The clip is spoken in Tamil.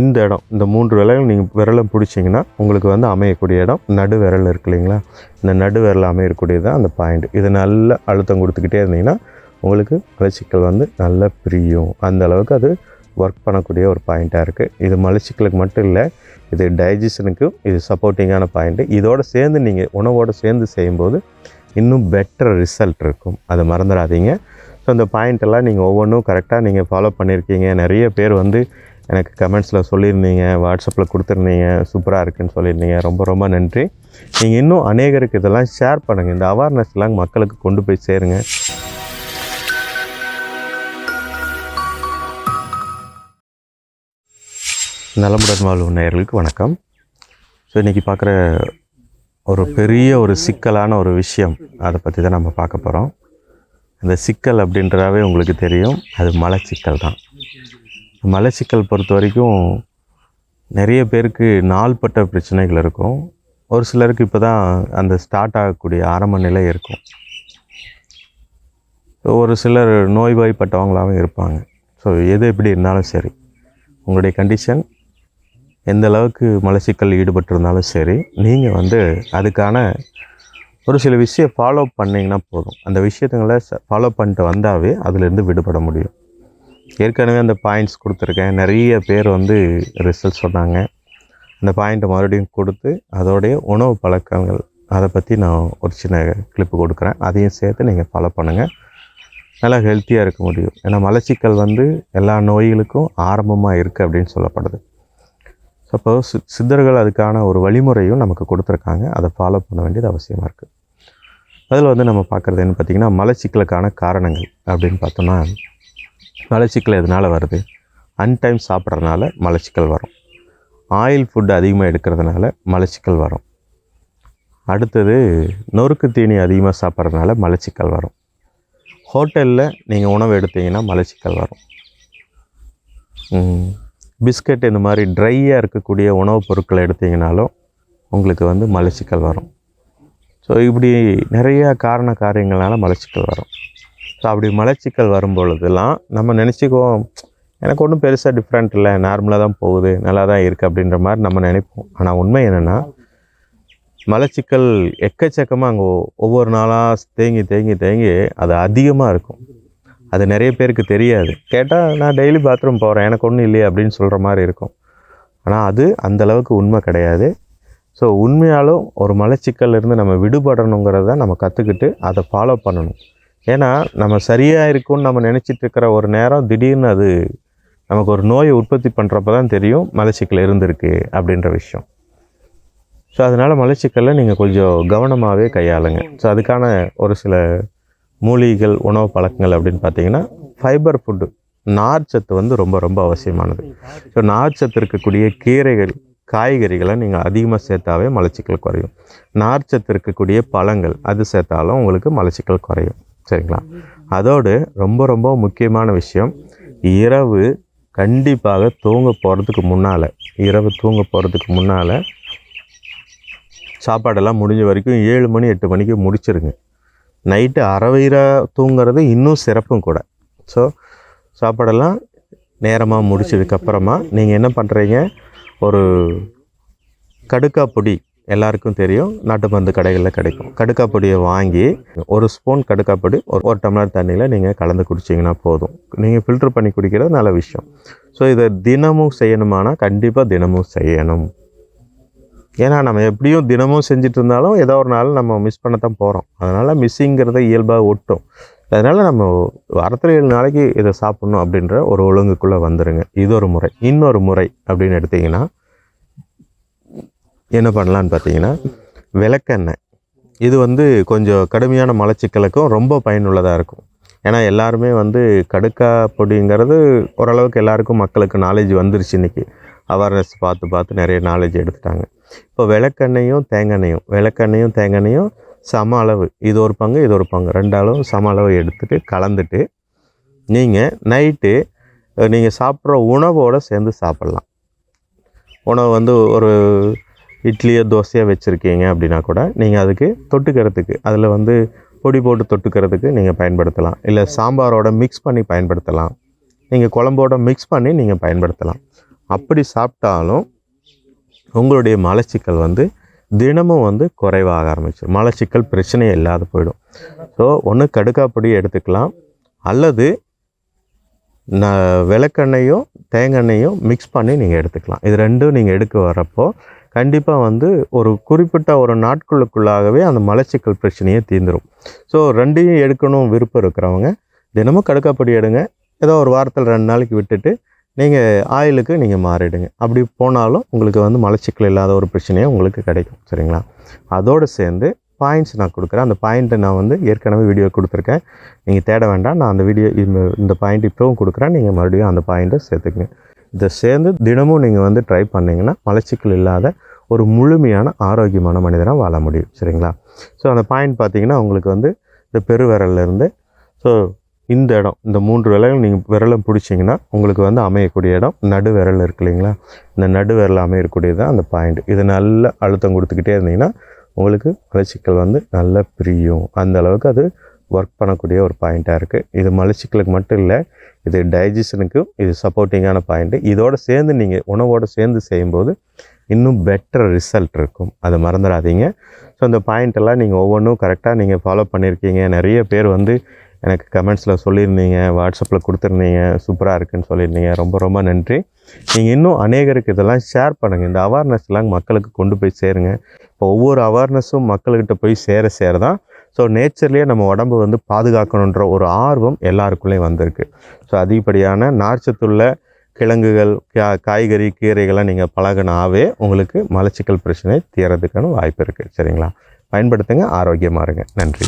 இந்த இடம் இந்த மூன்று விரலும் நீங்கள் விரலும் பிடிச்சிங்கன்னா உங்களுக்கு வந்து அமையக்கூடிய இடம் நடு விரல் இருக்கு இல்லைங்களா? இந்த நடு விரல் அமையக்கூடியது தான் அந்த பாயிண்ட் இது நல்ல அழுத்தம் கொடுத்துக்கிட்டே இருந்தீங்கன்னா உங்களுக்கு மலச்சிக்கல் வந்து நல்லா பிரியும். அந்த அளவுக்கு அது ஒர்க் பண்ணக்கூடிய ஒரு பாயிண்ட்டாக இருக்குது இது மலச்சிக்கலுக்கு மட்டும் இல்லை இது டைஜஷனுக்கும் இது சப்போர்ட்டிங்கான பாயிண்ட்டு இதோடு சேர்ந்து நீங்கள் உணவோடு சேர்ந்து செய்யும்போது இன்னும் பெட்டர் ரிசல்ட் இருக்கும். அதை மறந்துடாதீங்க. ஸோ அந்த பாயிண்ட் எல்லாம் நீங்கள் ஒவ்வொன்றும் கரெக்டாக நீங்கள் ஃபாலோ பண்ணியிருக்கீங்க. நிறைய பேர் வந்து எனக்கு கமெண்ட்ஸில் சொல்லியிருந்தீங்க வாட்ஸ்அப்பில் கொடுத்துருந்தீங்க சூப்பராக இருக்குன்னு சொல்லியிருந்தீங்க. ரொம்ப ரொம்ப நன்றி. நீங்கள் இன்னும் அநேகருக்கு இதெல்லாம் ஷேர் பண்ணுங்கள் இந்த அவேர்னஸ்லாம் மக்களுக்கு கொண்டு போய் சேருங்க. நலமுடன் வாழ்வு நேயர்களுக்கு வணக்கம். ஸோ இன்றைக்கி பார்க்குற ஒரு பெரிய ஒரு சிக்கலான ஒரு விஷயம். அதை பற்றி தான் நம்ம பார்க்க போகிறோம் அந்த சிக்கல் அப்படின்றதாவே உங்களுக்கு தெரியும். அது மலச்சிக்கல் தான். மலச்சிக்கல் பொறுத்த வரைக்கும் நிறைய பேருக்கு நாள்பட்ட பிரச்சனைகள் இருக்கும். ஒரு சிலருக்கு இப்போ தான் அந்த ஸ்டார்ட் ஆகக்கூடிய ஆரம்ப நிலை இருக்கும். ஒரு சிலர் நோய்வாய்ப்பட்டவங்களாகவும் இருப்பாங்க. ஸோ எது எப்படி இருந்தாலும் சரி உங்களுடைய கண்டிஷன் எந்த அளவுக்கு மலச்சிக்கல் ஈடுபட்டிருந்தாலும் சரி நீங்கள் வந்து அதுக்கான ஒரு சில விஷயம் ஃபாலோ பண்ணிங்கன்னா போதும். அந்த விஷயத்துங்களை ஃபாலோ பண்ணிட்டு வந்தாவே அதுலேருந்து விடுபட முடியும். ஏற்கனவே அந்த பாயிண்ட்ஸ் கொடுத்துருக்கேன். நிறைய பேர் வந்து ரிசல்ட் சொன்னாங்க. அந்த பாயிண்ட்டை மறுபடியும் கொடுத்து அதோடைய உணவு பழக்கங்கள் அதை பற்றி நான் ஒரு சின்ன கிளிப்பு கொடுக்குறேன். அதையும் சேர்த்து நீங்கள் ஃபாலோ பண்ணுங்கள் நல்லா ஹெல்த்தியாக இருக்க முடியும். ஏன்னா மலச்சிக்கல் வந்து எல்லா நோய்களுக்கும் ஆரம்பமாக இருக்குது அப்படின்னு சொல்லப்படுது. அப்போ சி சித்தர்கள் அதுக்கான ஒரு வழிமுறையும் நமக்கு கொடுத்துருக்காங்க. அதை ஃபாலோ பண்ண வேண்டியது அவசியமாக இருக்குது அதில் வந்து நம்ம பார்க்குறது என்ன பார்த்திங்கன்னா மலச்சிக்கலுக்கான காரணங்கள் அப்படின்னு பார்த்தோம்னா மலச்சிக்கல் எதனால் வருது? அன்டைம் சாப்பிட்றதுனால மலச்சிக்கல் வரும். ஆயில் ஃபுட் அதிகமாக எடுக்கிறதுனால மலச்சிக்கல் வரும். அடுத்தது நொறுக்கு தீனி அதிகமாக சாப்பிட்றதுனால மலச்சிக்கல் வரும். ஹோட்டலில் நீங்கள் உணவு எடுத்தீங்கன்னா மலச்சிக்கல் வரும். பிஸ்கட் இந்த மாதிரி ட்ரையாக இருக்கக்கூடிய உணவுப் பொருட்களை எடுத்தீங்கனாலும் உங்களுக்கு வந்து மலச்சிக்கல் வரும். ஸோ இப்படி நிறைய காரண காரியங்களால மலச்சிக்கல் வரும். ஸோ அப்படி மலச்சிக்கல் வரும் பொழுதுலாம் நம்ம நினச்சிக்குவோம் எனக்கு ஒன்றும் பெருசாக டிஃப்ரெண்ட் இல்லை நார்மலாக தான் போகுது நல்லா தான் இருக்குது அப்படின்ற மாதிரி நம்ம நினைப்போம். ஆனால் உண்மை என்னென்னா மலச்சிக்கல் எக்கச்சக்கமாக அங்கே ஒவ்வொரு நாளாக தேங்கி தேங்கி தேங்கி அது அதிகமாக இருக்கும். அது நிறைய பேருக்கு தெரியாது. கேட்டால் நான் டெய்லி பாத்ரூம் போகிறேன் எனக்கு ஒன்றும் இல்லையே அப்படின்னு சொல்கிற மாதிரி இருக்கும். ஆனால் அது அந்தளவுக்கு உண்மை கிடையாது. ஸோ உண்மையாலும் ஒரு மலச்சிக்கல்ல இருந்து நம்ம விடுபடணுங்கிறத நம்ம கற்றுக்கிட்டு அதை ஃபாலோ பண்ணணும். ஏன்னா நம்ம சரியாக இருக்கும்னு நம்ம நினச்சிட்டு இருக்கிற ஒரு நேரம் திடீர்னு அது நமக்கு ஒரு நோயை உற்பத்தி பண்ணுறப்ப தான் தெரியும் மலச்சிக்கல் இருந்திருக்கு அப்படின்ற விஷயம். ஸோ அதனால் மலச்சிக்கலை நீங்கள் கொஞ்சம் கவனமாகவே கையாளுங்க. ஸோ அதுக்கான ஒரு சில மூலிகைகள் உணவு பழக்கங்கள் அப்படின்னு பார்த்தீங்கன்னா ஃபைபர் ஃபுட்டு நார்ச்சத்து வந்து ரொம்ப ரொம்ப அவசியமானது. ஸோ நார்ச்சத்து இருக்கக்கூடிய கீரைகள் காய்கறிகளை நீங்கள் அதிகமாக சேர்த்தாவே மலச்சிக்கல் குறையும். நார்ச்சத்து இருக்கக்கூடிய பழங்கள் அது சேர்த்தாலும் உங்களுக்கு மலச்சிக்கல் குறையும். சரிங்களா? அதோடு ரொம்ப ரொம்ப முக்கியமான விஷயம் இரவு கண்டிப்பாக தூங்க போகிறதுக்கு முன்னால் இரவு தூங்க போகிறதுக்கு முன்னால் சாப்பாடெல்லாம் முடிஞ்ச வரைக்கும் ஏழு மணி எட்டு மணிக்கு முடிச்சிருங்க. நைட்டு அறவயிறாக தூங்குறது இன்னும் சிறப்பும் கூட. ஸோ சாப்பாடெல்லாம் நேரமாக முடிச்சதுக்கப்புறமா நீங்கள் என்ன பண்ணுறீங்க ஒரு கடுக்கா பொடி எல்லாருக்கும் தெரியும். நாட்டு மருந்து கடைகளில் கிடைக்கும். கடுக்காப்பொடியை வாங்கி ஒரு ஸ்பூன் கடுக்காப்பொடி ஒரு ஒரு டம்ளர் தண்ணியில் நீங்கள் கலந்து குடிச்சிங்கன்னா போதும். நீங்கள் ஃபில்ட்ரு பண்ணி குடிக்கிறது நல்ல விஷயம். ஸோ இதை தினமும் செய்யணுமானா கண்டிப்பாக தினமும் செய்யணும். ஏன்னா நம்ம எப்படியும் தினமும் செஞ்சுட்டு இருந்தாலும் ஏதோ ஒரு நாள் நம்ம மிஸ் பண்ண தான் போகிறோம் அதனால் மிஸ்ஸிங்கிறத இயல்பாக ஒட்டும். அதனால் நம்ம வாரத்தில் ஏழு நாளைக்கு இதை சாப்பிட்ணும் அப்படின்ற ஒரு ஒழுங்குக்குள்ளே வந்துடுங்க இது ஒரு முறை. இன்னொரு முறை அப்படின்னு எடுத்திங்கன்னா என்ன பண்ணலான்னு பார்த்தீங்கன்னா விளக்கெண்ணெய். இது வந்து கொஞ்சம் கடுமையான மலச்சிக்கலுக்கும் ரொம்ப பயனுள்ளதாக இருக்கும். ஏன்னா எல்லாருமே வந்து கடுக்கா பொடிங்கிறது ஓரளவுக்கு எல்லாருக்கும் மக்களுக்கு நாலேஜ் வந்துருச்சு இன்றைக்கி அவேர்னஸ் பார்த்து பார்த்து நிறைய நாலேஜ் எடுத்துட்டாங்க. இப்போ விளக்கெண்ணையும் தேங்காய்யும் விளக்கெண்ணையும் தேங்காய்யும் சம அளவு. இது ஒரு பங்கு இது ஒரு பங்கு. ரெண்டு சம அளவு எடுத்துகிட்டு கலந்துட்டு நீங்கள் நைட்டு நீங்கள் சாப்பிட்ற உணவோடு சேர்ந்து சாப்பிட்லாம். உணவு வந்து ஒரு இட்லியோ தோசையோ வச்சுருக்கீங்க அப்படின்னா கூட நீங்கள் அதுக்கு தொட்டுக்கிறதுக்கு அதில் வந்து பொடி போட்டு தொட்டுக்கிறதுக்கு நீங்கள் பயன்படுத்தலாம். இல்லை சாம்பாரோட மிக்ஸ் பண்ணி பயன்படுத்தலாம். நீங்கள் குழம்போட மிக்ஸ் பண்ணி நீங்கள் பயன்படுத்தலாம். அப்படி சாப்பிட்டாலும் உங்களுடைய மலச்சிக்கல் வந்து தினமும் வந்து குறைவாக ஆரம்பிச்சிடும் மலச்சிக்கல் பிரச்சனையே இல்லாத போயிடும். ஸோ ஒன்று கடுக்காப்பொடி எடுத்துக்கலாம். அல்லது ந விளக்கெண்ணையும் தேங்காய் எண்ணெயும் மிக்ஸ் பண்ணி நீங்கள் எடுத்துக்கலாம். இது ரெண்டும் நீங்கள் எடுக்க வரப்போ கண்டிப்பாக வந்து ஒரு குறிப்பிட்ட ஒரு நாட்களுக்குள்ளாகவே அந்த மலச்சிக்கல் பிரச்சனையே தீர்ந்துடும் ஸோ ரெண்டையும் எடுக்கணும் விருப்பம் இருக்கிறவங்க தினமும் கடுக்காப்படி எடுங்க. ஏதோ ஒரு வாரத்தில் ரெண்டு நாளைக்கு விட்டுட்டு நீங்கள் ஆயிலுக்கு நீங்கள் மாறிடுங்க. அப்படி போனாலும் உங்களுக்கு வந்து மலச்சிக்கல் இல்லாத ஒரு பிரச்சனையே உங்களுக்கு கிடைக்கும் சரிங்களா? அதோடு சேர்ந்து பாயிண்ட்ஸ் நான் கொடுக்குறேன். அந்த பாயிண்ட்டை நான் வந்து ஏற்கனவே வீடியோ கொடுத்துருக்கேன். நீங்கள் தேட வேண்டாம். நான் அந்த வீடியோ இந்த இந்த பாயிண்ட் இப்போவும் கொடுக்குறேன். நீங்கள் மறுபடியும் அந்த பாயிண்ட்டை சேர்த்துக்குங்க. இதை சேர்ந்து தினமும் நீங்கள் வந்து ட்ரை பண்ணிங்கன்னா மலச்சிக்கல் இல்லாத ஒரு முழுமையான ஆரோக்கியமான மனிதனாக வாழ முடியும். சரிங்களா? ஸோ அந்த பாயிண்ட் பார்த்தீங்கன்னா உங்களுக்கு வந்து இந்த பெருவிரல்ல இருந்து ஸோ இந்த இடம் இந்த மூன்று விரலும் நீங்கள் விரலை பிடிச்சிங்கன்னா உங்களுக்கு வந்து அமையக்கூடிய இடம் நடு விரல் இருக்கு இல்லைங்களா? இந்த நடுவிரல் அமையக்கூடியது தான் அந்த பாயிண்ட் இது நல்ல அழுத்தம் கொடுத்துக்கிட்டே இருந்தீங்கன்னா உங்களுக்கு மலச்சிக்கல் வந்து நல்லா பிரியும். அந்த அளவுக்கு அது ஒர்க் பண்ணக்கூடிய ஒரு பாயிண்ட்டாக இருக்குது இது மலச்சிக்கலுக்கு மட்டும் இல்லை இது டைஜஷனுக்கும் இது சப்போர்ட்டிங்கான பாயிண்ட்டு இதோடு சேர்ந்து நீங்கள் உணவோடு சேர்ந்து செய்யும்போது இன்னும் பெட்டர் ரிசல்ட் இருக்கும். அதை மறந்துடாதீங்க. ஸோ அந்த பாயிண்ட்டெல்லாம் நீங்கள் ஒவ்வொன்றும் கரெக்டாக நீங்கள் ஃபாலோ பண்ணியிருக்கீங்க. நிறைய பேர் வந்து எனக்கு கமெண்ட்ஸில் சொல்லியிருந்தீங்க வாட்ஸ்அப்பில் கொடுத்துருந்தீங்க சூப்பராக இருக்குன்னு சொல்லியிருந்தீங்க. ரொம்ப ரொம்ப நன்றி. நீங்கள் இன்னும் அநேகருக்கு இதெல்லாம் ஷேர் பண்ணுங்கள் இந்த அவேர்னஸ்லாம் மக்களுக்கு கொண்டு போய் சேருங்க. இப்போ ஒவ்வொரு அவேர்னஸும் மக்கள்கிட்ட போய் சேர சேர தான் ஸோ நேச்சர்லேயே நம்ம உடம்பு வந்து பாதுகாக்கணுன்ற ஒரு ஆர்வம் எல்லாருக்குள்ளேயும் வந்திருக்கு. ஸோ அதிகப்படியான நார்ச்சத்துள்ள கிழங்குகள் கா காய்கறி கீரைகளை நீங்கள் பழகினாவே உங்களுக்கு மலச்சிக்கல் பிரச்சனை தீரதுக்கான வாய்ப்பு இருக்குது சரிங்களா? பயன்படுத்துங்க ஆரோக்கியமாக இருங்க. நன்றி.